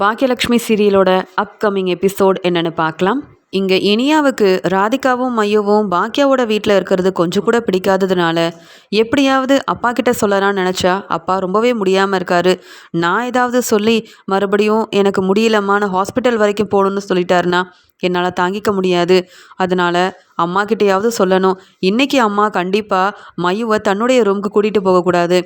Bhagyalakshmi சீரியலோட upcoming episode என்னன்னு பார்க்கலாம். இங்கே இனியாவுக்கு ராதிகாவும் மையவும் பாக்கியாவோட வீட்டில் இருக்கிறது கொஞ்சம் கூட பிடிக்காததுனால எப்படியாவது அப்பா கிட்ட சொல்லலாம்னு நினச்சா அப்பா ரொம்பவே முடியாமல் இருக்காரு. நான் ஏதாவது சொல்லி மறுபடியும் எனக்கு முடியலம்மா நான் ஹாஸ்பிட்டல் வரைக்கும் போகணுன்னு சொல்லிட்டாருன்னா என்னால் தாங்கிக்க முடியாது. அதனால் அம்மா கிட்டேயாவது சொல்லணும். இன்றைக்கி அம்மா கண்டிப்பாக மையுவை தன்னுடைய ரூமுக்கு கூட்டிகிட்டு போகக்கூடாது.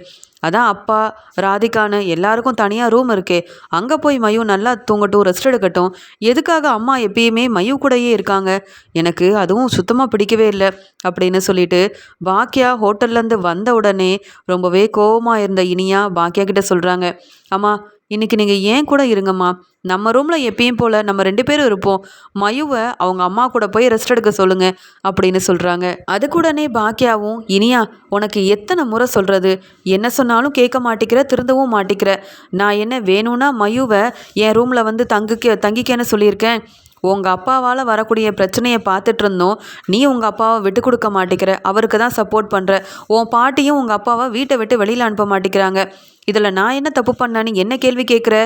அதான் அப்பா ராதிகான்னு எல்லாருக்கும் தனியாக ரூம் இருக்கே. அங்கே போய் மயு நல்லா தூங்கட்டும் ரெஸ்ட் எடுக்கட்டும். எதுக்காக அம்மா எப்பயுமே மயு கூடயே இருக்காங்க? எனக்கு அதுவும் சுத்தமாக பிடிக்கவே இல்லை அப்படின்னு சொல்லிட்டு பாக்கியா ஹோட்டல்லேருந்து வந்த உடனே ரொம்பவே கோவமாக இருந்த இனியா பாக்கியா கிட்ட சொல்கிறாங்க அம்மா இன்றைக்கி நீங்கள் ஏன் கூட இருங்கம்மா? நம்ம ரூமில் எப்பயும் போல் நம்ம ரெண்டு பேரும் இருப்போம். மயுவை அவங்க அம்மா கூட போய் ரெஸ்ட் எடுக்க சொல்லுங்கள் அப்படின்னு சொல்கிறாங்க அதுக்குடனே பாக்கியாவும் இனியா உனக்கு எத்தனை முறை சொல்கிறது என்ன சொன்னாலும் கேட்க மாட்டேங்கிற திருந்தவும் மாட்டேங்கிற நான் என்ன வேணும்னா மயுவை என் ரூமில் வந்து தங்கிக்க தங்கிக்கன்னு சொல்லியிருக்கேன். உங்கள் அப்பாவால் வரக்கூடிய பிரச்சனையை பார்த்துட்டு இருந்தோம். நீ உங்கள் அப்பாவை விட்டு கொடுக்க மாட்டேங்கிற. அவருக்கு தான் சப்போர்ட் பண்ணுற உன் பாட்டியும் உங்கள் அப்பாவை வீட்டை விட்டு வெளியில் அனுப்ப மாட்டேங்கிறாங்க. இதில் நான் என்ன தப்பு பண்ணேன்னு என்ன கேள்வி கேட்குற?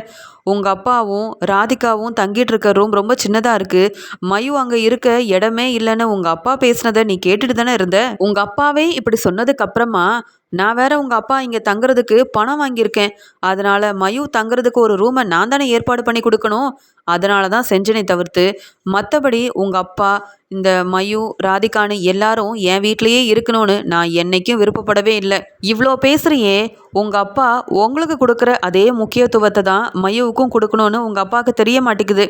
உங்கள் அப்பாவும் ராதிகாவும் தங்கிட்டு இருக்க ரூம் ரொம்ப சின்னதாக இருக்குது மயு அங்கே இருக்க இடமே இல்லைன்னு உங்கள் அப்பா பேசினதை நீ கேட்டுட்டு தானே இருந்த? உங்கள் அப்பாவே இப்படி சொன்னதுக்கு அப்புறமா நான் வேற உங்கள் அப்பா இங்கே தங்குறதுக்கு பணம் வாங்கியிருக்கேன். அதனால் மயு தங்குறதுக்கு ஒரு ரூமை நான் தானே ஏற்பாடு பண்ணி கொடுக்கணும்? அதனால தான் செஞ்சனே தவிர்த்து மற்றபடி உங்கள் அப்பா இந்த மயு ராதிகான்னு எல்லாரும் என் வீட்லேயே இருக்கணும்னு நான் என்னைக்கும் விருப்பப்படவே இல்லை. இவ்வளோ பேசுகிறியே உங்கள் அப்பா உங்களுக்கு கொடுக்குற அதே முக்கியத்துவத்தை தான் மயுவுக்கும் கொடுக்கணும்னு உங்கள் அப்பாவுக்கு தெரிய மாட்டேங்குது.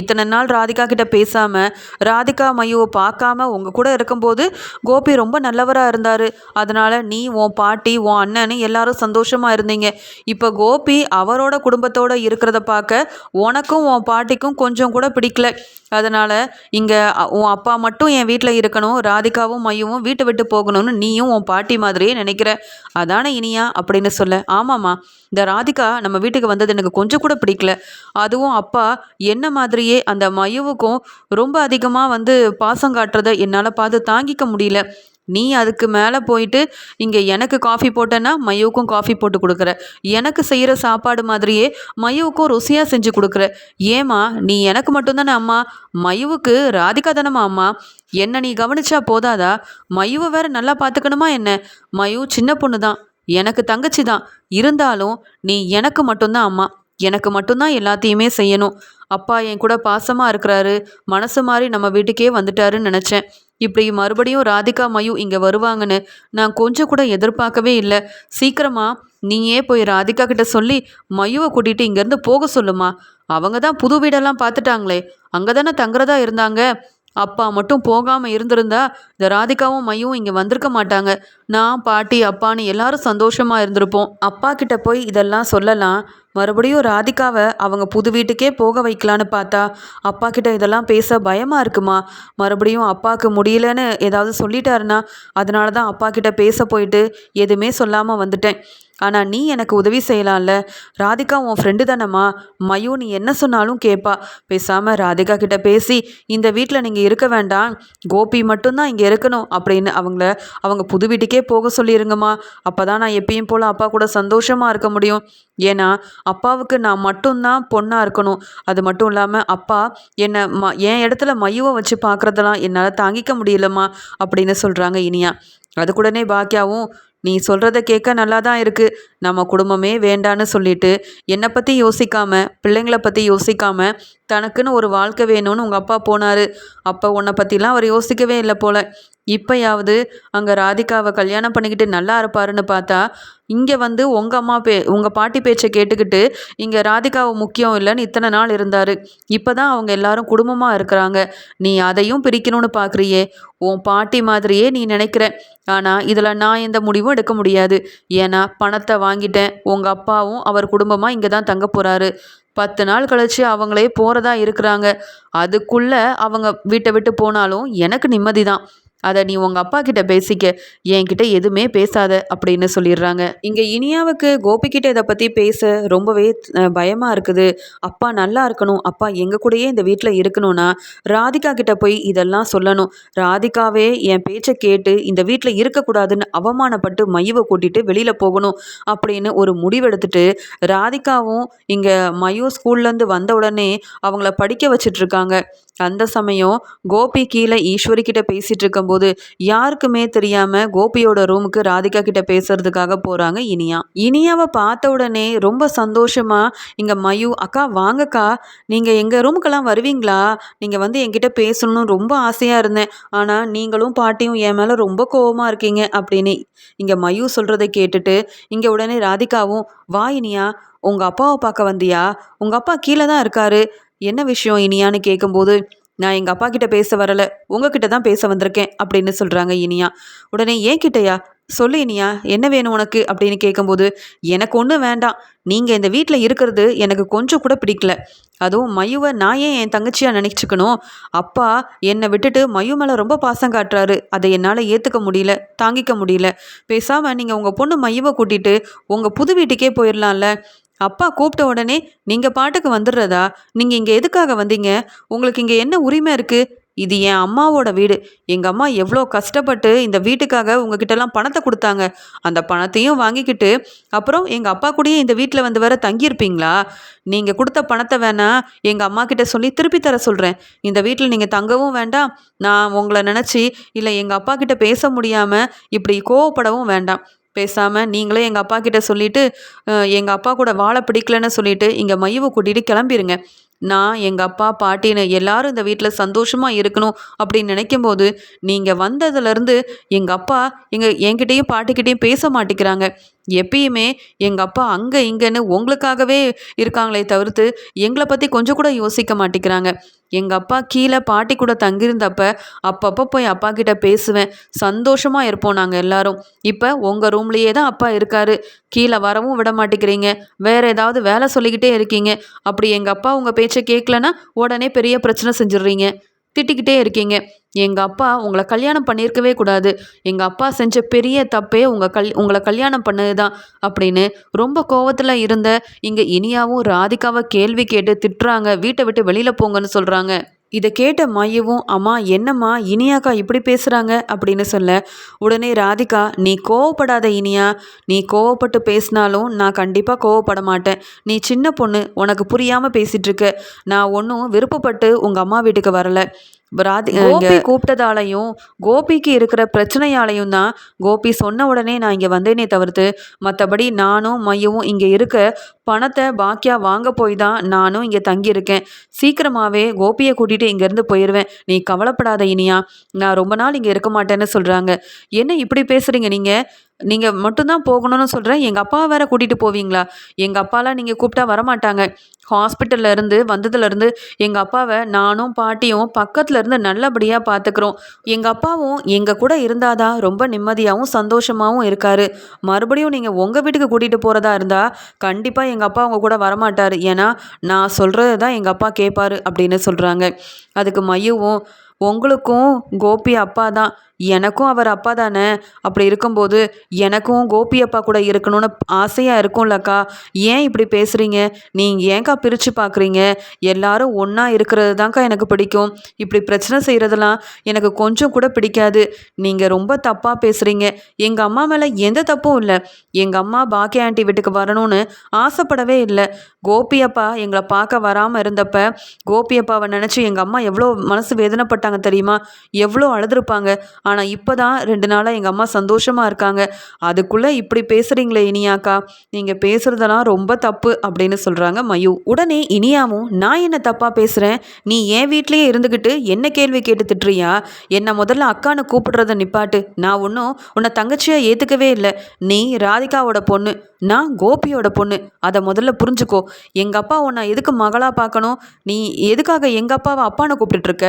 இத்தனை நாள் ராதிகா கிட்ட பேசாமல் ராதிகா மயுவை பார்க்காம உங்கள் கூட இருக்கும்போது கோபி ரொம்ப நல்லவராக இருந்தார். அதனால் நீ உன் பாட்டி உன் அண்ணன்னு எல்லாரும் சந்தோஷமாக இருந்தீங்க. இப்போ கோபி அவரோட குடும்பத்தோடு இருக்கிறத பார்க்க உனக்கும் உன் பாட்டிக்கும் கொஞ்சம் கூட பிடிக்கல. அதனால் இங்கே உன் அப்பா மட்டும் என் வீட்டில் இருக்கணும் ராதிகாவும் மையவும் வீட்டை விட்டு போகணும்னு நீயும் உன் பாட்டி மாதிரியே நினைக்கிற. அதானே இனியா? அப்படின்னு சொல்ல. ஆமாம்மா. இந்த ராதிகா நம்ம வீட்டுக்கு வந்தது எனக்கு கொஞ்சம் கூட பிடிக்கல. அதுவும் அப்பா என்ன மாதிரியே அந்த மயுவுக்கும் ரொம்ப அதிகமாக வந்து பாசம் காட்டுறதை என்னால் பார்த்து தாங்கிக்க முடியல. நீ அதுக்கு மேலே போயிட்டு இங்கே எனக்கு காஃபி போட்டேன்னா மையுவுக்கும் காஃபி போட்டு கொடுக்குற. எனக்கு செய்கிற சாப்பாடு மாதிரியே மையுவுக்கும் ருசியாக செஞ்சு கொடுக்குற. ஏமா நீ எனக்கு மட்டும்தானே அம்மா? மயுவுக்கு ராதிகா தானம்மா அம்மா? என்ன நீ கவனிச்சா போதாதா? மயுவை வேற நல்லா பார்த்துக்கணுமா என்ன? மயு சின்ன பொண்ணு தான் எனக்கு தங்கச்சி தான் இருந்தாலும் நீ எனக்கு மட்டும்தான் அம்மா. எனக்கு மட்டும்தான் எல்லாத்தையுமே செய்யணும். அப்பா என் கூட பாசமாக இருக்கிறாரு. மனசு மாதிரி நம்ம வீட்டுக்கே வந்துட்டாருன்னு நினச்சேன். இப்படி மறுபடியும் ராதிகா மயு இங்கே வருவாங்கன்னு நான் கொஞ்சம் கூட எதிர்பார்க்கவே இல்லை. சீக்கிரமாக நீயே போய் ராதிகா கிட்ட சொல்லி மயுவை கூட்டிகிட்டு இங்கேருந்து போக சொல்லுமா. அவங்க தான் புது வீடெல்லாம் பார்த்துட்டாங்களே. அங்கே தானே தங்குறதா இருந்தாங்க. அப்பா மட்டும் போகாமல் இருந்திருந்தா இந்த ராதிகாவும் மையும் இங்கே வந்திருக்க மாட்டாங்க. நான் பாட்டி அப்பான்னு எல்லாரும் சந்தோஷமாக இருந்திருப்போம். அப்பா கிட்ட போய் இதெல்லாம் சொல்லலாம். மறுபடியும் ராதிகாவை அவங்க புது வீட்டுக்கே போக வைக்கலான்னு பார்த்தா அப்பா கிட்ட இதெல்லாம் பேச பயமாக இருக்குமா? மறுபடியும் அப்பாவுக்கு முடியலன்னு ஏதாவது சொல்லிட்டாருன்னா அதனால தான் அப்பா கிட்ட பேச போயிட்டு எதுவுமே சொல்லாமல் வந்துட்டேன். ஆனால் நீ எனக்கு உதவி செய்யலாம்ல. ராதிகா உன் ஃப்ரெண்டு தானம்மா. மயு நீ என்ன சொன்னாலும் கேட்பா பேசாமல் ராதிகா கிட்ட பேசி இந்த வீட்டில் நீங்கள் இருக்க வேண்டாம். கோபி மட்டும்தான் இங்கே இருக்கணும். அப்படின்னு அவங்கள அவங்க புது வீட்டுக்கே போக சொல்லிடுங்கம்மா அப்போ தான் நான் எப்பயும் போல் அப்பா கூட சந்தோஷமாக இருக்க முடியும். ஏன்னா அப்பாவுக்கு நான் மட்டும்தான் பொண்ணாக இருக்கணும். அது மட்டும் இல்லாமல் அப்பா என்னை ம என் இடத்துல மையுவை வச்சு பார்க்குறதெல்லாம் என்னால் தாங்கிக்க முடியலம்மா. அப்படின்னு சொல்கிறாங்க இனியா. அதுக்குடனே பாக்கியாவும் நீ சொல்கிறத கேட்க நல்லா தான் இருக்குது நம்ம குடும்பமே வேண்டான்னு சொல்லிட்டு என்னை பற்றி யோசிக்காமல் பிள்ளைங்களை பற்றி யோசிக்காமல் தனக்குன்னு ஒரு வாழ்க்கை வேணும்னு உங்கள் அப்பா போனார். அப்போ உன்னை பற்றிலாம் அவர் யோசிக்கவே இல்லை போல். இப்போயாவது அங்கே ராதிகாவை கல்யாணம் பண்ணிக்கிட்டு நல்லா இருப்பாருன்னு பார்த்தா இங்கே வந்து உங்கள் அம்மா பே உங்கள் பாட்டி பேச்சை கேட்டுக்கிட்டு இங்கே ராதிகாவை முக்கியம் இல்லைன்னு இத்தனை நாள் இருந்தார். இப்போ தான் அவங்க எல்லாரும் குடும்பமாக இருக்கிறாங்க. நீ அதையும் பிரிக்கணும்னு பார்க்குறியே உன் பாட்டி மாதிரியே நீ நினைக்கிற. ஆனால் இதில் நான் எந்த முடிவும் எடுக்க முடியாது. ஏன்னா பணத்தை வாங்கிட்டேன். உங்கள் அப்பாவும் அவர் குடும்பமாக இங்கே தான் தங்க போகிறாரு பத்து நாள் கழித்து அவங்களே போகிறதா இருக்கிறாங்க. அதுக்குள்ளே அவங்க வீட்டை விட்டு போனாலும் எனக்கு நிம்மதி தான் அதை நீ உங்கள் அப்பா கிட்ட பேசிக்க என்கிட்ட எதுவுமே பேசாத அப்படின்னு சொல்லிடுறாங்க. இங்கே இனியாவுக்கு கோபிக்கிட்ட இதை பற்றி பேச ரொம்பவே பயமாக இருக்குது. அப்பா நல்லா இருக்கணும். அப்பா எங்கள் கூடயே இந்த வீட்டில் இருக்கணும்னா ராதிகா கிட்ட போய் இதெல்லாம் சொல்லணும். ராதிகாவே என் பேச்சை கேட்டு இந்த வீட்டில் இருக்கக்கூடாதுன்னு அவமானப்பட்டு மையுவை கூட்டிட்டு வெளியில் போகணும் அப்படின்னு ஒரு முடிவெடுத்துட்டு ராதிகாவும் இங்கே மயூ ஸ்கூல்லேருந்து வந்த உடனே அவங்கள படிக்க வச்சிட்ருக்காங்க அந்த சமயம் கோபி கீழே ஈஸ்வரி கிட்ட பேசிட்டு இருக்கும்போது யாருக்குமே தெரியாம கோபியோட ரூமுக்கு ராதிகா கிட்ட பேசுறதுக்காக போறாங்க இனியா. இனியாவை பார்த்த உடனே ரொம்ப சந்தோஷமா இங்க மயு அக்கா வாங்கக்கா. நீங்க எங்க ரூமுக்கெல்லாம் வருவீங்களா? நீங்க வந்து என்கிட்ட பேசணும்னு ரொம்ப ஆசையா இருந்தேன். ஆனா நீங்களும் பாட்டியும் என் மேல ரொம்ப கோவமா இருக்கீங்க அப்படின்னு இங்க மயு சொல்றதை கேட்டுட்டு இங்க உடனே ராதிகாவும் வா இனியா. உங்க அப்பாவை பார்க்க வந்தியா? உங்க அப்பா கீழே தான் இருக்காரு. என்ன விஷயம் இனியான்னு கேட்கும்போது நான் எங்கள் அப்பா கிட்ட பேச வரல. உங்ககிட்ட தான் பேச வந்திருக்கேன் அப்படின்னு சொல்கிறாங்க இனியா. உடனே ஏன் கிட்டயா? சொல்லு இனியா என்ன வேணும் உனக்கு? அப்படின்னு கேட்கும்போது எனக்கு ஒன்றும் வேண்டாம். நீங்கள் இந்த வீட்டில் இருக்கிறது எனக்கு கொஞ்சம் கூட பிடிக்கல. அதுவும் மயுவை நான் ஏன் என் தங்கச்சியாக நினச்சிக்கணும்? அப்பா என்னை விட்டுட்டு மயு மேலே ரொம்ப பாசம் காட்டுறாரு. அதை என்னால் ஏற்றுக்க முடியல தாங்கிக்க முடியல. பேசாமல் நீங்கள் உங்கள் பொண்ணு மையுவை கூட்டிகிட்டு உங்கள் புது வீட்டுக்கே போயிடலாம்ல அப்பா கூப்பிட்ட உடனே நீங்கள் பாட்டுக்கு வந்துடுறதா? நீங்கள் இங்கே எதுக்காக வந்தீங்க? உங்களுக்கு இங்கே என்ன உரிமை இருக்குது இது என் அம்மாவோட வீடு. எங்கள் அம்மா எவ்வளோ கஷ்டப்பட்டு இந்த வீட்டுக்காக உங்ககிட்டலாம் பணத்தை கொடுத்தாங்க. அந்த பணத்தையும் வாங்கிக்கிட்டு அப்புறம் எங்கள் அப்பா கூடயே இந்த வீட்டில் வந்து வர தங்கியிருப்பீங்களா? நீங்கள் கொடுத்த பணத்தை வேணா எங்கள் அம்மா கிட்ட சொல்லி திருப்பி தர சொல்கிறேன் இந்த வீட்டில் நீங்கள் தங்கவும் வேண்டாம். நான் உங்களை நினச்சி இல்லை எங்கள் அப்பா கிட்ட பேச முடியாமல் இப்படி கோவப்படவும் வேண்டாம். பேசாமல் நீங்களே எங்கள் அப்பா கிட்ட சொல்லிவிட்டு எங்கள் அப்பா கூட வாழ பிடிக்கலன்னு சொல்லிவிட்டு இங்கே மையவை கூட்டிகிட்டு கிளம்பிடுங்க நான் எங்கள் அப்பா பாட்டின்னு எல்லாரும் இந்த வீட்டில் சந்தோஷமாக இருக்கணும் அப்படின்னு நினைக்கும் போது நீங்கள் வந்ததுலேருந்து எங்கள் அப்பா எங்கள் என்கிட்டேயும் பாட்டிக்கிட்டேயும் பேச மாட்டேங்கிறாங்க. எப்பயுமே எங்கள் அப்பா அங்கே இங்கேன்னு உங்களுக்காகவே இருக்காங்களே தவிர்த்து எங்களை பற்றி கொஞ்சம் கூட யோசிக்க மாட்டேங்கிறாங்க. எங்கள் அப்பா கீழே பாட்டி கூட தங்கியிருந்தப்ப அப்பப்போ போய் அப்பா கிட்ட பேசுவேன். சந்தோஷமாக இருப்போம் நாங்கள் எல்லாரும். இப்போ உங்கள் ரூம்லேயே தான் அப்பா இருக்காரு. கீழே வரவும் விட மாட்டேங்கிறீங்க. வேறு ஏதாவது வேலை சொல்லிக்கிட்டே இருக்கீங்க. அப்படி எங்கள் அப்பா உங்கள் பேச்சை கேட்கலன்னா உடனே பெரிய பிரச்சனை செஞ்சிடுறீங்க. திட்டிக்கிட்டே இருக்கீங்க. எங்கள் அப்பா உங்களை கல்யாணம் பண்ணியிருக்கவே கூடாது. எங்கள் அப்பா செஞ்ச பெரிய தப்பே உங்கள் கல் உங்களை கல்யாணம் பண்ணது தான் அப்படின்னு ரொம்ப கோவத்தில் இருந்த இங்கே இனியாவும் ராதிகாவை கேள்வி கேட்டு திட்டுறாங்க. வீட்டை விட்டு வெளியில் போங்கன்னு சொல்கிறாங்க இதை கேட்ட மையவும் அம்மா என்னம்மா இனியாக்கா இப்படி பேசுகிறாங்க அப்படின்னு சொல்ல உடனே ராதிகா நீ கோவப்படாத இனியா. நீ கோவப்பட்டு பேசினாலும் நான் கண்டிப்பாக கோவப்பட மாட்டேன். நீ சின்ன பொண்ணு உனக்கு புரியாமல் பேசிகிட்ருக்க நான் ஒன்றும் விருப்பப்பட்டு உங்கள் அம்மா வீட்டுக்கு வரலை. ராதி கோபி கூப்பிட்டதாலையும் கோபிக்கு இருக்கிற பிரச்சனையாலையும் தான் கோபி சொன்ன உடனே நான் இங்கே வந்தேனே தவிர்த்து மற்றபடி நானும் மையவும் இங்கே இருக்க பணத்தை பாக்கியா வாங்க போய் தான் நானும் இங்கே தங்கியிருக்கேன். சீக்கிரமாகவே கோபியை கூட்டிகிட்டு இங்கேருந்து போயிடுவேன் நீ கவலைப்படாத இனியா நான் ரொம்ப நாள் இங்கே இருக்க மாட்டேன்னு சொல்கிறாங்க என்ன இப்படி பேசுகிறீங்க நீங்கள் நீங்கள் மட்டும்தான் போகணும்னு சொல்கிறேன் எங்கள் அப்பாவை வேற கூட்டிகிட்டு போவீங்களா? எங்கள் அப்பாலாம் நீங்கள் கூப்பிட்டா வரமாட்டாங்க. ஹாஸ்பிட்டல்லேருந்து வந்ததுலேருந்து எங்கள் அப்பாவை நானும் பாட்டியும் பக்கத்தில் இருந்து நல்லபடியாக பார்த்துக்குறோம் எங்கள் அப்பாவும் எங்கள் கூட இருந்தாதான் ரொம்ப நிம்மதியாகவும் சந்தோஷமாகவும் இருக்கார். மறுபடியும் நீங்கள் உங்கள் வீட்டுக்கு கூட்டிகிட்டு போகிறதா இருந்தால் கண்டிப்பாக எங்கள் அப்பா அவங்க கூட வரமாட்டார். ஏன்னா நான் சொல்கிறது தான் எங்கள் அப்பா கேட்பாரு அப்படின்னு சொல்கிறாங்க அதுக்கு மையவும் உங்களுக்கும் கோபி அப்பா தான். எனக்கும் அவர் அப்பா தானே? அப்படி இருக்கும்போது எனக்கும் கோபி அப்பா கூட இருக்கணும்னு ஆசையாக இருக்கும்லக்கா ஏன் இப்படி பேசுகிறீங்க நீங்கள் ஏன்க்கா பிரித்து பார்க்குறீங்க எல்லாரும் ஒன்றா இருக்கிறது தான்க்கா எனக்கு பிடிக்கும். இப்படி பிரச்சனை செய்கிறதெல்லாம் எனக்கு கொஞ்சம் கூட பிடிக்காது. நீங்கள் ரொம்ப தப்பாக பேசுகிறீங்க எங்கள் அம்மா மேலே எந்த தப்பும் இல்லை. எங்கள் அம்மா பாக்கிய ஆண்டி வீட்டுக்கு வரணும்னு ஆசைப்படவே இல்லை. கோபி அப்பா எங்களை பார்க்க வராமல் இருந்தப்ப கோபி அப்பாவை நினச்சி எங்கள் அம்மா எவ்வளோ மனசு வேதனைப்பட்டாங்க தெரியுமா? எவ்வளோ அழுதுருப்பாங்க. ஆனால் இப்போ தான் ரெண்டு நாளாக எங்கள் அம்மா சந்தோஷமாக இருக்காங்க. அதுக்குள்ளே இப்படி பேசுகிறீங்களே இனியாக்கா? நீங்கள் பேசுகிறதெல்லாம் ரொம்ப தப்பு அப்படின்னு சொல்கிறாங்க மயு. உடனே இனியாவும் நான் என்ன தப்பாக பேசுகிறேன் நீ என் வீட்லேயே இருந்துக்கிட்டு என்ன கேள்வி கேட்டு திட்டுறியா? என்னை முதல்ல அக்கான்னு கூப்பிடுறத நிப்பாட்டு. நான் ஒன்றும் உன்னை தங்கச்சியாக ஏற்றுக்கவே இல்லை. நீ ராதிகாவோட பொண்ணு நான் கோபியோட பொண்ணு. அதை முதல்ல புரிஞ்சுக்கோ. எங்கள் அப்பா உன்னை எதுக்கு மகளாக பார்க்கணும்? நீ எதுக்காக எங்கள் அப்பாவை அப்பானை கூப்பிட்டுட்ருக்க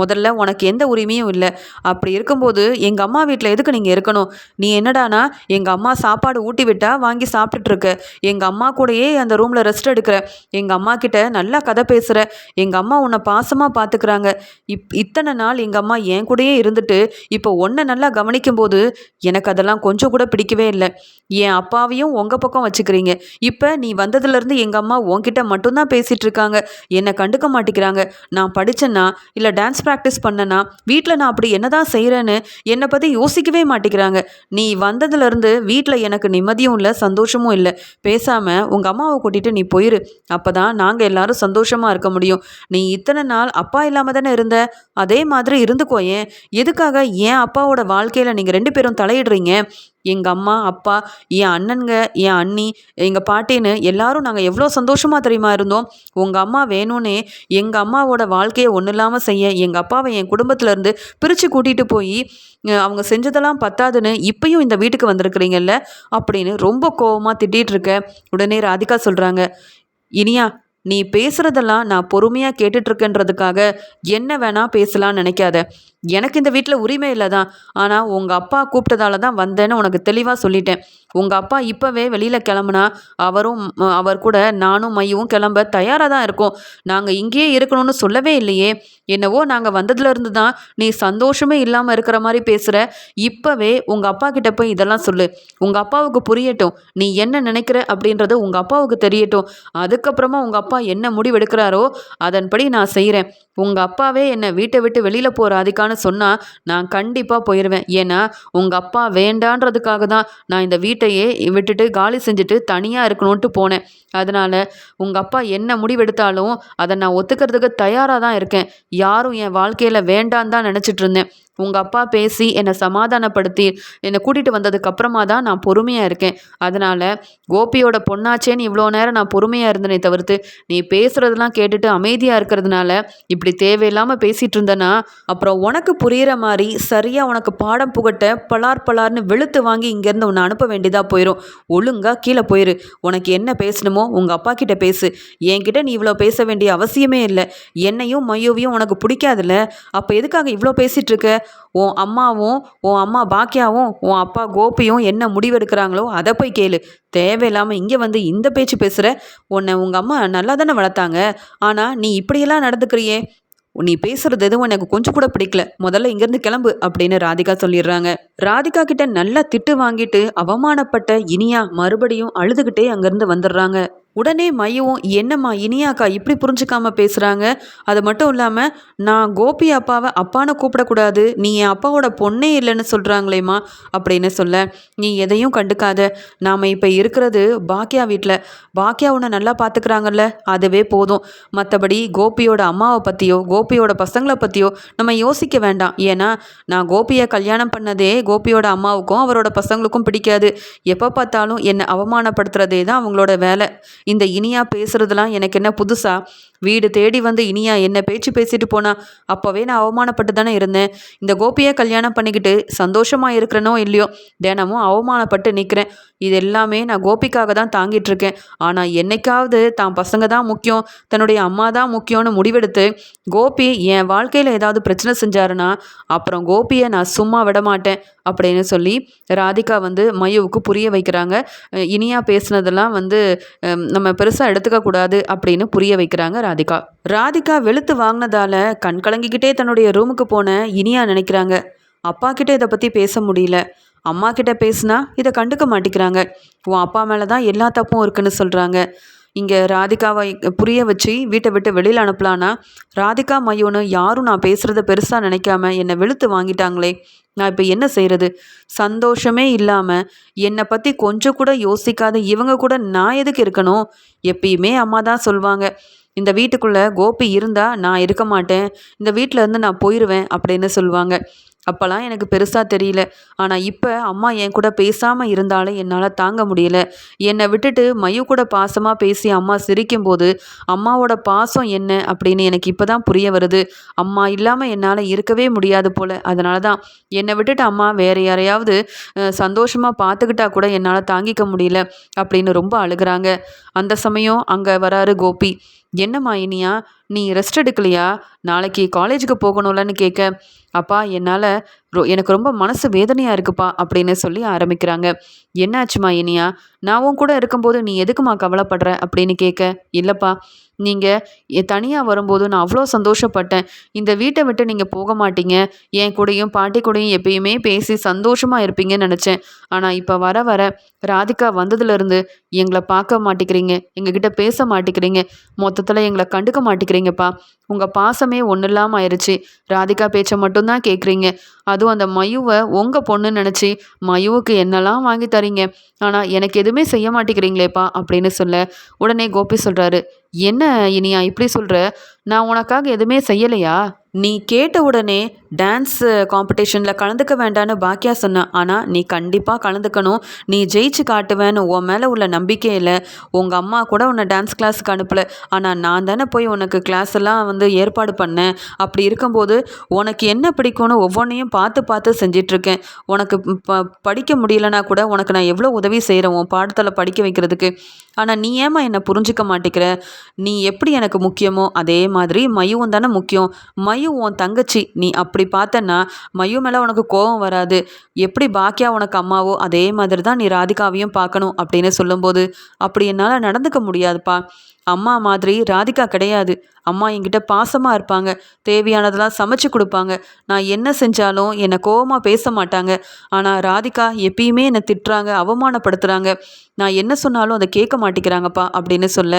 முதல்ல உனக்கு எந்த உரிமையும் இல்லை. அப்படி இருக்கும் இருக்கும்போது எங்கள் அம்மா வீட்டில் எதுக்கு நீங்கள் இருக்கணும்? நீ என்னடானா எங்கள் அம்மா சாப்பாடு ஊட்டி விட்டா வாங்கி சாப்பிட்டுட்டு இருக்க. எங்கள் அம்மா கூடயே அந்த ரூமில் ரெஸ்ட் எடுக்கிற. எங்கள் அம்மா கிட்ட நல்லா கதை பேசுகிற எங்கள் அம்மா உன்னை பாசமாக பார்த்துக்கிறாங்க இப் இத்தனை நாள் எங்கள் அம்மா என் கூடயே இருந்துட்டு இப்போ ஒன்றை நல்லா கவனிக்கும் போது எனக்கு அதெல்லாம் கொஞ்சம் கூட பிடிக்கவே இல்லை. என் அப்பாவையும் உங்கள் பக்கம் வச்சுக்கிறீங்க. இப்போ நீ வந்ததுலேருந்து எங்கள் அம்மா உன்கிட்ட மட்டும்தான் பேசிகிட்டு இருக்காங்க. என்னை கண்டுக்க மாட்டேங்கிறாங்க. நான் படித்தேன்னா இல்லை டான்ஸ் ப்ராக்டிஸ் பண்ணனா வீட்டில் நான் அப்படி என்ன தான் செய்கிறேன்னு என்னை பற்றி யோசிக்கவே மாட்டேங்கிறாங்க. நீ வந்ததுலேருந்து வீட்டில் எனக்கு நிம்மதியும் இல்லை சந்தோஷமும் இல்லை. பேசாமல் உங்கள் அம்மாவை கூட்டிகிட்டு நீ போயிரு. அப்போ தான் நாங்கள் எல்லாரும் சந்தோஷமாக இருக்க முடியும். நீ இத்தனை நாள் அப்பா இல்லாமல் தானே இருந்த? அதே மாதிரி இருந்துக்கோ ஏன்? எதுக்காக ஏன் அப்பாவோட வாழ்க்கையில் நீங்கள் ரெண்டு பேரும் தலையிடுறீங்க? எங்கள் அம்மா அப்பா என் அண்ணனுங்க என் அண்ணி எங்கள் பாட்டின்னு எல்லாரும் நாங்கள் எவ்வளோ சந்தோஷமாக தெரியுமா இருந்தோம். உங்கள் அம்மா வேணும்னே எங்கள் அம்மாவோட வாழ்க்கையை ஒன்றும் இல்லாமல் செய்ய எங்கள் அப்பாவை என் குடும்பத்துலேருந்து பிரித்து கூட்டிகிட்டு போய் அவங்க செஞ்சதெல்லாம் பத்தாதுன்னு இப்பயும் இந்த வீட்டுக்கு வந்திருக்கிறீங்கல்ல அப்படின்னு ரொம்ப கோபமாக திட்டிகிட்டு இருக்க உடனே ராதிகா சொல்கிறாங்க இனியா நீ பேசுகிறதெல்லாம் நான் பொறுமையாக கேட்டுட்ருக்கேன்றதுக்காக என்ன வேணால் பேசலாம்னு நினைக்காத. எனக்கு இந்த வீட்டில் உரிமை இல்லை தான் ஆனால் உங்கள் அப்பா கூப்பிட்டதால தான் வந்தேன்னு உனக்கு தெளிவாக சொல்லிட்டேன். உங்கள் அப்பா இப்போவே வெளியில் கிளம்புனா அவரும் அவர் கூட நானும் மையவும் கிளம்ப தயாராக தான் இருக்கோம். நாங்கள் இங்கேயே இருக்கணும்னு சொல்லவே இல்லையே. என்னவோ நாங்கள் வந்ததுலேருந்து தான் நீ சந்தோஷமே இல்லாமல் இருக்கிற மாதிரி பேசுகிற இப்போவே உங்கள் அப்பா கிட்ட போய் இதெல்லாம் சொல்லு. உங்கள் அப்பாவுக்கு புரியட்டும். நீ என்ன நினைக்கிற அப்படின்றது உங்கள் அப்பாவுக்கு தெரியட்டும். அதுக்கப்புறமா உங்கள் அப்பா என்ன முடிவெடுக்கிறாரோ அதன்படி நான் செய்கிறேன் உங்கள் அப்பாவே என்னை வீட்டை விட்டு வெளியில் போகிற அதிகான்னு சொன்னால் நான் கண்டிப்பாக போயிடுவேன் ஏன்னா உங்கள் அப்பா வேண்டான்றதுக்காக தான் நான் இந்த வீட்டையே விட்டுட்டு காலி செஞ்சுட்டு தனியாக இருக்கணும்ன்ட்டு போனேன். அதனால் உங்கள் அப்பா என்ன முடிவெடுத்தாலும் அதை நான் ஒத்துக்கிறதுக்கு தயாராக தான் இருக்கேன். யாரும் என் வாழ்க்கையில் வேண்டான்னு தான் நினச்சிட்டு இருந்தேன். உங்கள் அப்பா பேசி என்னை சமாதானப்படுத்தி என்னை கூட்டிகிட்டு வந்ததுக்கு அப்புறமா தான் நான் பொறுமையாக இருக்கேன். அதனால் கோபியோட பொண்ணாச்சேன்னு இவ்வளோ நேரம் நான் பொறுமையாக இருந்தேனே தவிர்த்து நீ பேசுகிறதெல்லாம் கேட்டுட்டு அமைதியாக இருக்கிறதுனால இப்படி தேவையில்லாமல் பேசிகிட்டு இருந்தேன்னா அப்புறம் உனக்கு புரிகிற மாதிரி சரியாக உனக்கு பாடம் புகட்ட பலார் பலார்னு வெளுத்து வாங்கி இங்கேருந்து உன்னை அனுப்ப வேண்டியதாக போயிடும் ஒழுங்காக கீழே போயிரு. உனக்கு என்ன பேசணுமோ உங்கள் அப்பா கிட்ட பேசு. என்கிட்ட நீ இவ்வளோ பேச வேண்டிய அவசியமே இல்லை. என்னையும் மையோவையும் உனக்கு பிடிக்காதுல்ல? அப்போ எதுக்காக இவ்வளோ பேசிகிட்டு இருக்க? உன் அம்மாவும் உன் அம்மா பாக்கியாவும் உன் அப்பா கோபியும் என்ன முடிவெடுக்கிறாங்களோ அதை போய் கேளு. தேவையில்லாமல் இங்கே வந்து இந்த பேச்சு பேசுகிற உன்னை உங்கள் அம்மா நல்லா தானே வளர்த்தாங்க. ஆனால் நீ இப்படியெல்லாம் நடந்துக்கிறியே? நீ பேசுறது எதுவும் எனக்கு கொஞ்சம் கூட பிடிக்கல. முதல்ல இங்கேருந்து கிளம்பு அப்படின்னு ராதிகா சொல்லிடுறாங்க. ராதிகா கிட்ட நல்லா திட்டு வாங்கிட்டு அவமானப்பட்ட இனியா மறுபடியும் அழுதுகிட்டே அங்கேருந்து வந்துடுறாங்க. உடனே மையவும் என்னம்மா இனியாக்கா இப்படி புரிஞ்சுக்காம பேசுகிறாங்க அது மட்டும் இல்லாமல் நான் கோபி அப்பாவை அப்பான்னு கூப்பிடக்கூடாது நீ என் அப்பாவோட பொண்ணே இல்லைன்னு சொல்கிறாங்களேம்மா அப்படின்னு சொல்ல நீ எதையும் கண்டுக்காத. நாம் இப்போ இருக்கிறது பாக்கியா வீட்டில் பாக்கியா உன்னை நல்லா பார்த்துக்கிறாங்கல்ல அதுவே போதும். மற்றபடி கோபியோட அம்மாவை பற்றியோ கோபியோட பசங்களை பற்றியோ நம்ம யோசிக்க வேண்டாம். ஏன்னா நான் கோபியை கல்யாணம் பண்ணதே கோபியோட அம்மாவுக்கும் அவரோட பசங்களுக்கும் பிடிக்காது. எப்போ பார்த்தாலும் என்னை அவமானப்படுத்துறதே தான் அவங்களோட வேலை. இந்த இனியா பேசுறதுலாம் எனக்கு என்ன புதுசா? வீடு தேடி வந்து இனியா என்ன பேச்சு பேசிட்டு போனா அப்போவே நான் அவமானப்பட்டு தானே இருந்தேன். இந்த கோபியை கல்யாணம் பண்ணிக்கிட்டு சந்தோஷமாக இருக்கிறனோ இல்லையோ தினமும் அவமானப்பட்டு நிற்கிறேன் இது எல்லாமே நான் கோபிக்காக தான் தாங்கிட்டு இருக்கேன். ஆனால் என்னைக்காவது தான் பசங்க தான் முக்கியம் தன்னுடைய அம்மா தான் முக்கியம்னு முடிவெடுத்து கோபி என் வாழ்க்கையில் ஏதாவது பிரச்சனை செஞ்சாருன்னா அப்புறம் கோபியை நான் சும்மா விட மாட்டேன் அப்படின்னு சொல்லி ராதிகா வந்து மயுவுக்கு புரிய வைக்கிறாங்க. இனியா பேசுனதெல்லாம் வந்து நம்ம பெருசாக எடுத்துக்க கூடாது அப்படின்னு புரிய வைக்கிறாங்க ராதிகா. ராதிகா வெளுத்து வாங்கினதால கண் கலங்கிக்கிட்டே தன்னுடைய ரூமுக்கு போன இனியா நினைக்கிறாங்க. அப்பா கிட்ட இதை பற்றி பேச முடியல. அம்மா கிட்ட பேசுனா இதை கண்டுக்க மாட்டேங்கிறாங்க. உன் அப்பா மேலே தான் எல்லா தப்பும் இருக்குன்னு சொல்கிறாங்க இங்கே ராதிகாவை புரிய வச்சு வீட்டை விட்டு வெளியில் அனுப்பலான்னா ராதிகா மையோன்னு யாரும் நான் பேசுகிறத பெருசாக நினைக்காம என்னை வெளுத்து வாங்கிட்டாங்களே. நான் இப்போ என்ன செய்கிறது சந்தோஷமே இல்லாமல் என்னை பற்றி கொஞ்சம் கூட யோசிக்காத இவங்க கூட நான் எதுக்கு இருக்கணும்? எப்பயுமே அம்மா தான் சொல்லுவாங்க இந்த வீட்டுக்குள்ளே கோபி இருந்தால் நான் இருக்க மாட்டேன். இந்த வீட்டில் இருந்து நான் போயிடுவேன் அப்படின்னு சொல்லுவாங்க. அப்போல்லாம் எனக்கு பெருசாக தெரியல. ஆனால் இப்போ அம்மா என் கூட பேசாமல் இருந்தாலும் என்னால் தாங்க முடியல. என்னை விட்டுட்டு மயு கூட பாசமாக பேசி அம்மா சிரிக்கும்போது அம்மாவோட பாசம் என்ன? அப்படின்னு எனக்கு இப்போ தான் புரிய வருது. அம்மா இல்லாமல் என்னால் இருக்கவே முடியாது போல். அதனால தான் என்னை விட்டுட்டு அம்மா வேறு யாரையாவது சந்தோஷமாக பார்த்துக்கிட்டா கூட என்னால் தாங்கிக்க முடியல அப்படின்னு ரொம்ப அழுகிறாங்க. அந்த சமயம் அங்கே வராரு கோபி. என்னம்மா இனியா நீ ரெஸ்ட் எடுக்கலையா? நாளைக்கு காலேஜுக்கு போகணும்லன்னு கேட்க அப்பா என்னால் ரொ எனக்கு ரொம்ப மனசு வேதனையாக இருக்குப்பா அப்படின்னு சொல்லி ஆரம்பிக்கிறாங்க. என்னாச்சுமா இனியா நான் உன் கூட இருக்கும்போது நீ எதுக்குமா கவலைப்படுற? அப்படின்னு கேட்க இல்லைப்பா நீங்கள் தனியாக வரும்போது நான் அவ்வளோ சந்தோஷப்பட்டேன். இந்த வீட்டை விட்டு நீங்கள் போக மாட்டீங்க. என் கூடயும் பாட்டி கூடயும் எப்பயுமே பேசி சந்தோஷமாக இருப்பீங்கன்னு நினச்சேன். ஆனால் இப்போ வர வர ராதிகா வந்ததுலேருந்து எங்களை பார்க்க மாட்டேங்கிறீங்க எங்ககிட்ட பேச மாட்டேங்கிறீங்க மொத்தத்தில் எங்களை கண்டுக்க மாட்டேங்கிறீங்கப்பா. உங்கள் பாசமே ஒன்றும் இல்லாமல் ஆயிடுச்சு ராதிகா பேச்சை மட்டும்தான் கேட்குறீங்க அதுவும் அந்த மயுவை உங்கள் பொண்ணுன்னு நினச்சி மயுவுக்கு என்னெல்லாம் வாங்கி தரீங்க? ஆனால் எனக்கு எதுவுமே செய்ய மாட்டேங்கிறீங்களேப்பா அப்படின்னு சொல்ல உடனே கோபி சொல்கிறாரு என்ன இனியா இப்படி சொல்கிற நான் உனக்காக எதுவுமே செய்யலையா? நீ கேட்ட உடனே டான்ஸ் காம்படிஷனில் கலந்துக்க வேண்டான்னு பாக்கியா சொன்னேன் ஆனால் நீ கண்டிப்பாக கலந்துக்கணும். நீ ஜெயிச்சு காட்டுவேன்னு உன் மேலே உள்ள நம்பிக்கையில் உங்கள் அம்மா கூட உன்னை டான்ஸ் கிளாஸுக்கு அனுப்பலை. ஆனால் நான் தானே போய் உனக்கு கிளாஸ் எல்லாம் வந்து ஏற்பாடு பண்ணேன். அப்படி இருக்கும்போது உனக்கு என்ன பிடிக்கும்னு ஒவ்வொன்றையும் பார்த்து பார்த்து செஞ்சிட்ருக்கேன். உனக்கு ப படிக்க முடியலனா கூட உனக்கு நான் எவ்வளோ உதவி செய்கிறேன் உன் பாடத்தில் படிக்க வைக்கிறதுக்கு. ஆனால் நீ ஏமா என்னை புரிஞ்சிக்க மாட்டேங்கிற? நீ எப்படி எனக்கு முக்கியமோ அதே மாதிரி மயுவும் தானே முக்கியம். மயு உன் தங்கச்சி நீ அப்படி பார்த்தன்னா மயு மேலே உனக்கு கோபம் வராது. எப்படி பாக்கியா உனக்கு அம்மாவோ அதே மாதிரி தான் நீ ராதிகாவையும் பார்க்கணும் அப்படின்னு சொல்லும்போது அப்படி என்னால் நடந்துக்க முடியாதுப்பா. அம்மா மாதிரி ராதிகா கிடையாது. அம்மா என்கிட்ட பாசமாக இருப்பாங்க. தேவையானதெல்லாம் சமைச்சு கொடுப்பாங்க. நான் என்ன செஞ்சாலும் என்னை கோவமாக பேச மாட்டாங்க. ஆனால் ராதிகா எப்பயுமே என்னை திட்டுறாங்க அவமானப்படுத்துகிறாங்க நான் என்ன சொன்னாலும் அதை கேட்க மாட்டேங்கிறாங்கப்பா அப்படின்னு சொல்ல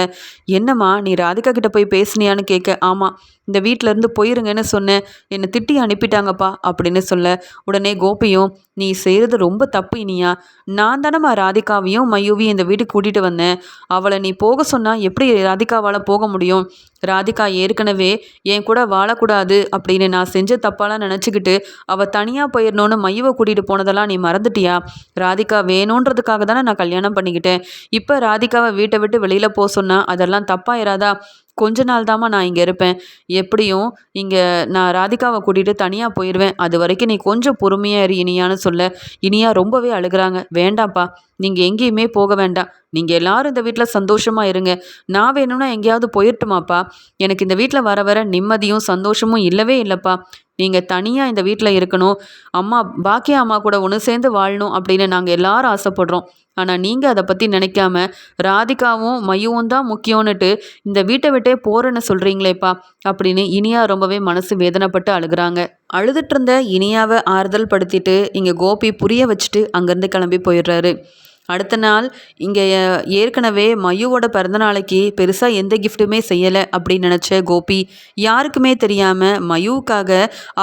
என்னம்மா நீ ராதிகா கிட்ட போய் பேசுனியான்னு கேட்க ஆமாம் இந்த வீட்டிலேருந்து போயிருங்கன்னு சொன்னேன். என்னை திட்டி அனுப்பிட்டாங்கப்பா அப்படின்னு சொல்ல உடனே கோபியும் நீ செய்கிறது ரொம்ப தப்பு இனியா. நான் தானம்மா ராதிகாவையும் மயூவியும் இந்த வீட்டுக்கு கூட்டிகிட்டு வந்தேன். அவளை நீ போக சொன்னால் எப்படி ராதிகாவால் போக முடியும்? ராதிகா ஏற்கனவே என் கூட வாழக்கூடாது அப்படின்னு நான் செஞ்ச தப்பாலாம் நினச்சிக்கிட்டு அவள் தனியாக போயிடணும்னு மையவை கூட்டிகிட்டு போனதெல்லாம் நீ மறந்துட்டியா? ராதிகா வேணுன்றதுக்காக தானே நான் கல்யாணம் பண்ணிக்கிட்டேன். இப்போ ராதிகாவை வீட்டை விட்டு வெளியில் போக சொன்னால் அதெல்லாம் தப்பாயிராதா? கொஞ்ச நாள் தாம்மா நான் இங்கே இருப்பேன். எப்படியும் இங்கே நான் ராதிகாவை கூட்டிகிட்டு தனியாக போயிடுவேன் அது வரைக்கும் நீ கொஞ்சம் பொறுமையாக இரு இனியான்னு சொல்ல. இனியா ரொம்பவே அழுகிறாங்க. வேண்டாம்ப்பா நீங்கள் எங்கேயுமே போக வேண்டாம். நீங்கள் எல்லாரும் இந்த வீட்டில் சந்தோஷமாக இருங்க. நான் வேணும்னா எங்கேயாவது போயிட்டுமாப்பா. எனக்கு இந்த வீட்டில் வர வர நிம்மதியும் சந்தோஷமும் இல்லவே இல்லைப்பா. நீங்கள் தனியாக இந்த வீட்டில் இருக்கணும். அம்மா பாக்கிய அம்மா கூட ஒன்று சேர்ந்து வாழணும் அப்படின்னு நாங்கள் எல்லாரும் ஆசைப்படுறோம். ஆனால் நீங்கள் அதை பற்றி நினைக்காம ராதிகாவும் மையவும் தான் முக்கியம்னுட்டு இந்த வீட்டை விட்டே போகிறேன்னு சொல்கிறீங்களேப்பா அப்படின்னு இனியா ரொம்பவே மனசு வேதனைப்பட்டு அழுகிறாங்க. அழுதுட்டு இருந்த இனியாவை ஆறுதல் படுத்திட்டு இங்கே கோபி புரிய வச்சுட்டு அங்கேருந்து கிளம்பி போயிடுறாரு. அடுத்த நாள் இங்கே ஏற்கனவே மயுவோட பிறந்தநாளைக்கு பெருசாக எந்த கிஃப்ட்டுமே செய்யலை அப்படின்னு நினச்ச கோபி யாருக்குமே தெரியாமல் மயுவுக்காக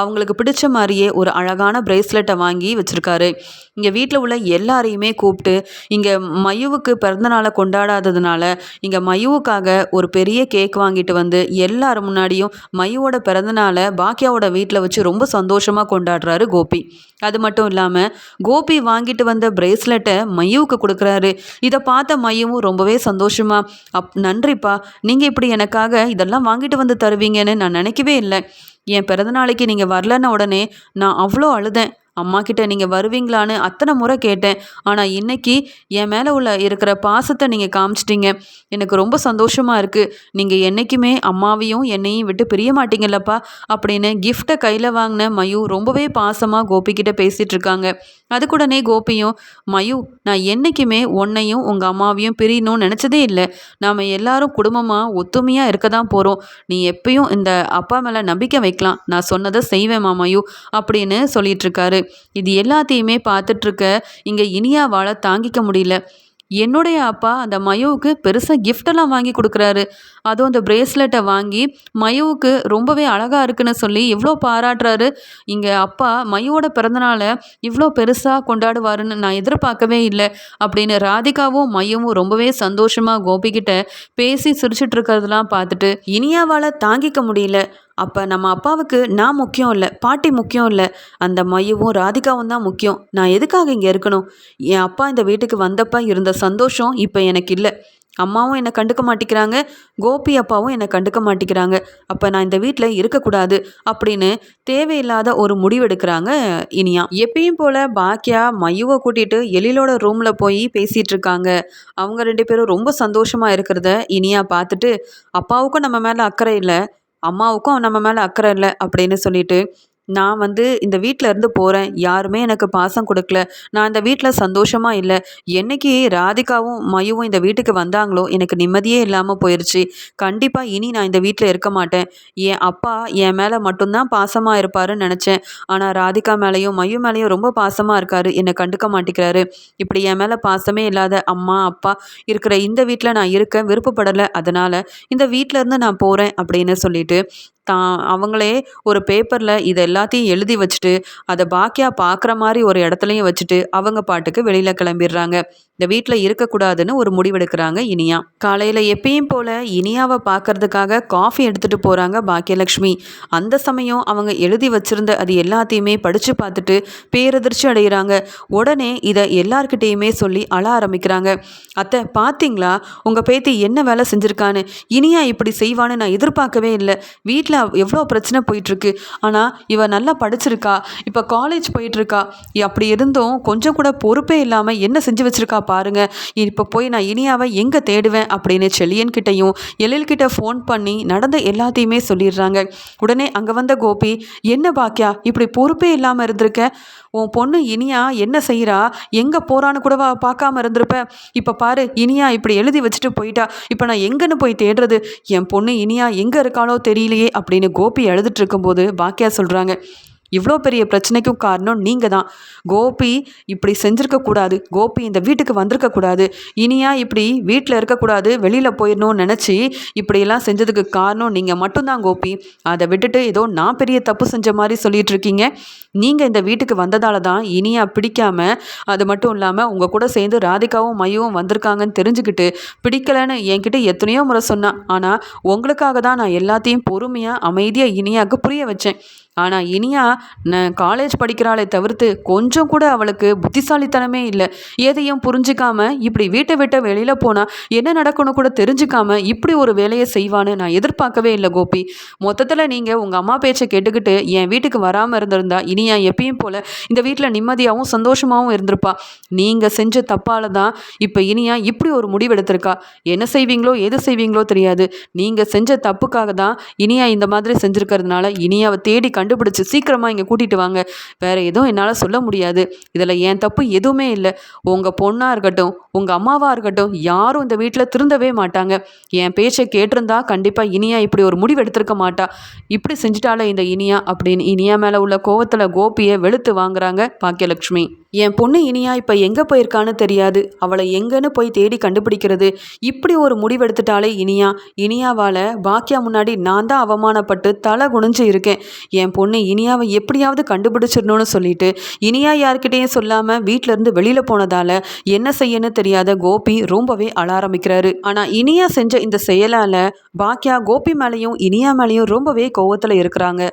அவங்களுக்கு பிடிச்ச மாதிரியே ஒரு அழகான பிரேஸ்லெட்டை வாங்கி வச்சுருக்காரு. இங்கே வீட்டில் உள்ள எல்லாரையுமே கூப்பிட்டு இங்கே மயுவுக்கு பிறந்தநாளை கொண்டாடாததுனால இங்கே மயுவுக்காக ஒரு பெரிய கேக் வாங்கிட்டு வந்து எல்லார் முன்னாடியும் மயுவோட பிறந்தநாளை பாக்கியாவோட வீட்டில் வச்சு ரொம்ப சந்தோஷமாக கொண்டாடுறாரு கோபி. அது மட்டும் இல்லாமல் கோபி வாங்கிட்டு வந்த பிரேஸ்லெட்டை மயுவுக்கு கொடுக்குறாரு. இதை பார்த்த மையவும் ரொம்பவே சந்தோஷமா அப் நன்றிப்பா. நீங்கள் இப்படி எனக்காக இதெல்லாம் வாங்கிட்டு வந்து தருவீங்கன்னு நான் நினைக்கவே இல்லை. என் பிறந்தநாளைக்கு நீங்கள் வரலன்ன உடனே நான் அவ்வளோ அழுதேன். அம்மா கிட்ட நீங்கள் வருவீங்களான்னு அத்தனை முறை கேட்டேன். ஆனால் இன்னைக்கு என் மேலே உள்ள இருக்கிற பாசத்தை நீங்கள் காமிச்சிட்டிங்க. எனக்கு ரொம்ப சந்தோஷமாக இருக்குது நீங்கள் என்றைக்குமே அம்மாவையும் என்னையும் விட்டு பிரிய மாட்டீங்கல்லப்பா அப்படின்னு கிஃப்ட்டை கையில் வாங்கின மயு ரொம்பவே பாசமாக கோபிக்கிட்ட பேசிகிட்டு இருக்காங்க. அதுக்குடனே கோபியும் மயு நான் என்றைக்குமே உன்னையும் உங்கள் அம்மாவையும் பிரியணும்னு நினச்சதே இல்லை. நாம் எல்லாரும் குடும்பமாக ஒத்துமையாக இருக்க தான் போகிறோம் நீ எப்பயும் இந்த அப்பா மேலே நம்பிக்கை வைக்கலாம். நான் சொன்னதை செய்வேன் மாமயு அப்படின்னு சொல்லிகிட்ருக்காரு இது எல்லாத்தையுமே பார்த்துட்ருக்க இங்கே இனியாவால் தாங்கிக்க முடியல. என்னுடைய அப்பா அந்த மயுவுக்கு பெருசாக கிஃப்டெல்லாம் வாங்கி கொடுக்குறாரு. அதுவும் அந்த பிரேஸ்லெட்டை வாங்கி மயுவுக்கு ரொம்பவே அழகாக இருக்குன்னு சொல்லி இவ்வளோ பாராட்டுறாரு. இங்கே அப்பா மயோட பிறந்தநாளை இவ்வளோ பெருசாக கொண்டாடுவாருன்னு நான் எதிர்பார்க்கவே இல்லை அப்படின்னு ராதிகாவும் மையவும் ரொம்பவே சந்தோஷமாக கோபிக்கிட்ட பேசி சிரிச்சிட்டு இருக்கிறதெல்லாம் பார்த்துட்டு இனியாவால் தாங்கிக்க முடியல. அப்போ நம்ம அப்பாவுக்கு நான் முக்கியம் இல்லை பாட்டி முக்கியம் இல்லை அந்த மையவும் ராதிகாவும் தான் முக்கியம். நான் எதுக்காக இங்கே இருக்கணும்? என் அப்பா இந்த வீட்டுக்கு வந்தப்ப இருந்த சந்தோஷம் இப்போ எனக்கு இல்லை. அம்மாவும் என்னை கண்டுக்க மாட்டேங்கிறாங்க கோபி அப்பாவும் என்னை கண்டுக்க மாட்டேங்கிறாங்க. அப்போ நான் இந்த வீட்டில் இருக்கக்கூடாது அப்படின்னு தேவையில்லாத ஒரு முடிவெடுக்கிறாங்க இனியா. எப்பயும் போல் பாக்கியா மையுவை கூட்டிகிட்டு எழிலோட ரூமில் போய் பேசிகிட்டு இருக்காங்க. அவங்க ரெண்டு பேரும் ரொம்ப சந்தோஷமாக இருக்கிறத இனியா பார்த்துட்டு அப்பாவுக்கும் நம்ம மேலே அக்கறை இல்லை அம்மாவுக்கும் நம்ம மேலே அக்கறை இல்லை அப்படின்னு சொல்லிட்டு நான் வந்து இந்த வீட்டில் இருந்து போகிறேன் யாருமே எனக்கு பாசம் கொடுக்கல. நான் இந்த வீட்டில் சந்தோஷமாக இல்லை. என்னைக்கு ராதிகாவும் மயுவும் இந்த வீட்டுக்கு வந்தாங்களோ எனக்கு நிம்மதியே இல்லாமல் போயிடுச்சு கண்டிப்பாக இனி நான் இந்த வீட்டில் இருக்க மாட்டேன். என் அப்பா என் மேலே மட்டும்தான் பாசமாக இருப்பாருன்னு நினச்சேன். ஆனால் ராதிகா மேலேயும் மயு மேலேயும் ரொம்ப பாசமாக இருக்காரு. என்னை கண்டுக்க மாட்டேங்கிறாரு. இப்படி என் மேலே பாசமே இல்லாத அம்மா அப்பா இருக்கிற இந்த வீட்டில் நான் இருக்க விருப்பப்படலை. அதனால் இந்த வீட்டிலேருந்து நான் போகிறேன் அப்படின்னு சொல்லிட்டு தான். அவங்களே ஒரு பேப்பரில் இது எல்லாத்தையும் எழுதி வச்சுட்டு அதை பாக்கியா பார்க்குற மாதிரி ஒரு இடத்துலையும் வச்சுட்டு அவங்க பாட்டுக்கு வெளியில் கிளம்பிடுறாங்க. இந்த வீட்டில் இருக்கக்கூடாதுன்னு ஒரு முடிவெடுக்கிறாங்க இனியா. காலையில் எப்பயும் போல் இனியாவை பார்க்கறதுக்காக காஃபி எடுத்துகிட்டு போகிறாங்க பாக்கியலக்ஷ்மி. அந்த சமயம் அவங்க எழுதி வச்சுருந்த அது எல்லாத்தையுமே படித்து பார்த்துட்டு பேரதிர்ச்சி அடைகிறாங்க உடனே இதை எல்லார்கிட்டேயுமே சொல்லி அழ ஆரம்பிக்கிறாங்க. அத்தை பார்த்தீங்களா உங்கள் பேத்தி என்ன வேலை செஞ்சுருக்கான்னு? இனியா இப்படி செய்வான்னு நான் எதிர்பார்க்கவே இல்லை. வீட்டில் எவ்வளோ பிரச்சனை போயிட்டுருக்கு. ஆனால் இவ நல்லா படிச்சிருக்கா. இப்போ காலேஜ் போயிட்டுருக்கா. அப்படி இருந்தும் கொஞ்சம் கூட பொறுப்பே இல்லாமல் என்ன செஞ்சு வச்சுருக்கா பாருங்க. இப்போ போய் நான் இனியாவை எங்கே தேடுவேன் அப்படின்னு செல்லியன் கிட்டையும் எழில்கிட்ட ஃபோன் பண்ணி நடந்த எல்லாத்தையுமே சொல்லிடுறாங்க. உடனே அங்கே வந்த கோபி என்ன பாக்கியா இப்படி பொறுப்பே இல்லாமல் இருந்திருக்க? உன் பொண்ணு இனியா என்ன செய்கிறா எங்கே போகிறான்னு கூடவா பார்க்காம இருந்திருப்ப? இப்போ பாரு இனியா இப்படி எழுதி வச்சுட்டு போயிட்டா. இப்போ நான் எங்கன்னு போய் தேடுறது? என் பொண்ணு இனியா எங்கே இருக்காளோ தெரியலையே அப்படின்னு கோபி எழுதிட்டு இருக்கும்போது பாக்கியா சொல்கிறாங்க இவ்வளோ பெரிய பிரச்சனைக்கும் காரணம் நீங்கள் தான் கோபி இப்படி செஞ்சுருக்கக்கூடாது கோபி இந்த வீட்டுக்கு வந்திருக்கக்கூடாது இனியா இப்படி வீட்டில் இருக்கக்கூடாது வெளியில் போயிடணும்னு நினச்சி இப்படியெல்லாம் செஞ்சதுக்கு காரணம் நீங்கள் மட்டும்தான் கோபி. அதை விட்டுட்டு ஏதோ நான் பெரிய தப்பு செஞ்ச மாதிரி சொல்லிட்டு இருக்கீங்க. நீங்கள் இந்த வீட்டுக்கு வந்ததால தான் இனியா பிடிக்காம அது மட்டும் இல்லாமல் உங்கள் கூட சேர்ந்து ராதிகாவும் மையவும் வந்திருக்காங்கன்னு தெரிஞ்சுக்கிட்டு பிடிக்கலன்னு என்கிட்ட எத்தனையோ முறை சொன்னான் ஆனால் உங்களுக்காக தான் நான் எல்லாத்தையும் பொறுமையாக அமைதியாக இனியாவுக்கு புரிய வச்சேன். ஆனால் இனியா நான் காலேஜ் படிக்கிறாளே தவிர்த்து கொஞ்சம் கூட அவளுக்கு புத்திசாலித்தனமே இல்லை. எதையும் புரிஞ்சிக்காம இப்படி வீட்டை விட்ட வெளியில் போனால் என்ன நடக்கணும் கூட தெரிஞ்சுக்காம இப்படி ஒரு வேலையை செய்வான்னு நான் எதிர்பார்க்கவே இல்லை கோபி. மொத்தத்தில் நீங்கள் உங்கள் அம்மா பேச்சை கேட்டுக்கிட்டு என் வீட்டுக்கு வராமல் இருந்திருந்தா இனியா எப்பயும் போல் இந்த வீட்டில் நிம்மதியாகவும் சந்தோஷமாகவும் இருந்திருப்பா. நீங்கள் செஞ்ச தப்பால் தான் இப்போ இனியா இப்படி ஒரு முடிவெடுத்திருக்கா என்ன செய்வீங்களோ எது செய்வீங்களோ தெரியாது. நீங்கள் செஞ்ச தப்புக்காக தான் இனியா இந்த மாதிரி செஞ்சுருக்கிறதுனால இனியாவை தேடி கண்டுபிடிச்சி சீக்கிரமாக இங்கே கூட்டிகிட்டு வாங்க. வேறு எதுவும் என்னால் சொல்ல முடியாது. இதில் என் தப்பு எதுவுமே இல்லை. உங்கள் பொண்ணாக இருக்கட்டும் உங்கள் அம்மாவாக இருக்கட்டும் யாரும் இந்த வீட்டில் திருந்தவே மாட்டாங்க. என் பேச்சை கேட்டிருந்தா கண்டிப்பாக இனியா இப்படி ஒரு முடிவு எடுத்திருக்க மாட்டா. இப்படி செஞ்சிட்டாலே இந்த இனியா அப்படின்னு இனியா மேலே உள்ள கோவத்தில் கோபியை வெளுத்து வாங்குறாங்க பாக்கியலட்சுமி. என் பொண்ணு இனியா இப்போ எங்கே போயிருக்கான்னு தெரியாது. அவளை எங்கன்னு போய் தேடி கண்டுபிடிக்கிறது. இப்படி ஒரு முடிவெடுத்துட்டாலே இனியா. இனியாவால் பாக்கியா முன்னாடி நான் தான் அவமானப்பட்டு தலை குனிஞ்சு இருக்கேன். என் பொண்ணு இனியாவை எப்படியாவது கண்டுபிடிச்சிடணும்னு சொல்லிட்டு இனியா யார்கிட்டேயும் சொல்லாமல் வீட்டிலேருந்து வெளியில் போனதால் என்ன செய்யன்னு தெரியாத கோபி ரொம்பவே அழ ஆரம்பிக்கிறாரு. ஆனால் இனியா செஞ்ச இந்த செயலால் பாக்கியா கோபி மேலேயும் இனியா மேலேயும் ரொம்பவே கோவத்தில் இருக்கிறாங்க.